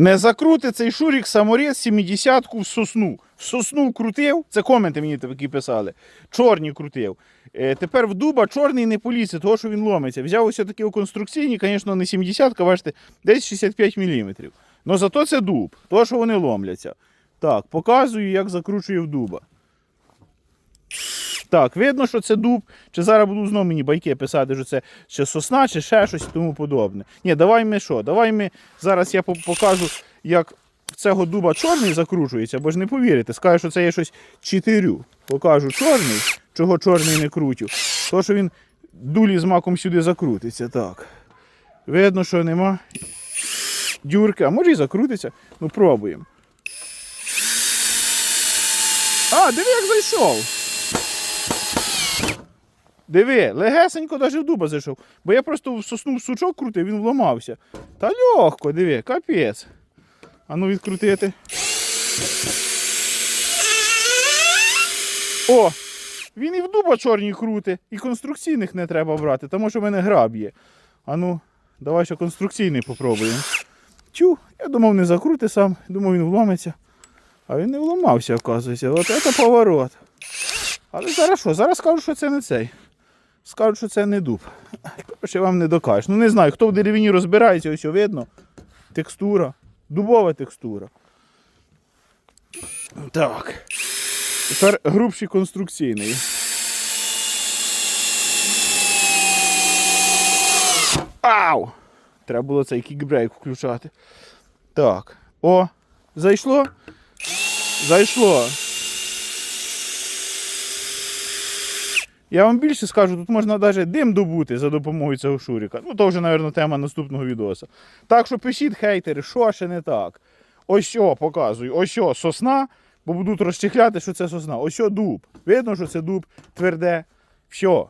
Не закрути цей шурік саморез 70-ку в сосну. В сосну крутив, це коменти мені такі писали. Чорні крутив. Е, тепер в дуба чорний не полізе, того що він ломиться. Взяв ось такі у конструкційні, звісно, не 70-ка, бачите, десь 65 мм. Ну зато це дуб, то що вони ломляться. Так, показую, як закручую в дуба. Так, видно, що це дуб. Чи зараз буду знову мені байки писати, що це чи сосна, чи ще щось і тому подобне. Ні, давай ми що? Давай ми зараз я покажу, як цього дуба чорний закручується, бо ж не повірите. Скажу, що це є щось чотирю. Покажу чорний, чого чорний не крутю. То, що він дулі з маком сюди закрутиться. Так. Видно, що нема дюрки, а може і закрутиться. Ну, пробуємо. А, диви, як зайшов. Диви, легесенько навіть в дуба зайшов. Бо я просто в сосну сучок крутив, він вламався. Та легко, диви, капець. А ну відкрутити. О! Він і в дуба чорні крути, і конструкційних не треба брати, тому що в мене граб є. А ну, давай ще конструкційний попробуємо. Тю, я думав, не закрути сам, думав, він вломиться. А він не вламався, оказується. От це поворот. Але зараз що? Зараз скажу, що це не цей. Скажуть, що це не дуб. Ще вам не докажеш. Ну не знаю, хто в деревині розбирається, ось видно. Текстура. Дубова текстура. Так. Тепер грубший конструкційний. Ау! Треба було цей кікбрейк включати. Так. О, зайшло? Зайшло. Я вам більше скажу, тут можна навіть дим добути за допомогою цього шуріка. Ну, то вже, мабуть, тема наступного відоса. Так що пишіть хейтери, що ще не так. Ось що показую. Ось що сосна, бо будуть розчехляти, що це сосна. Ось о, дуб. Видно, що це дуб тверде. Все.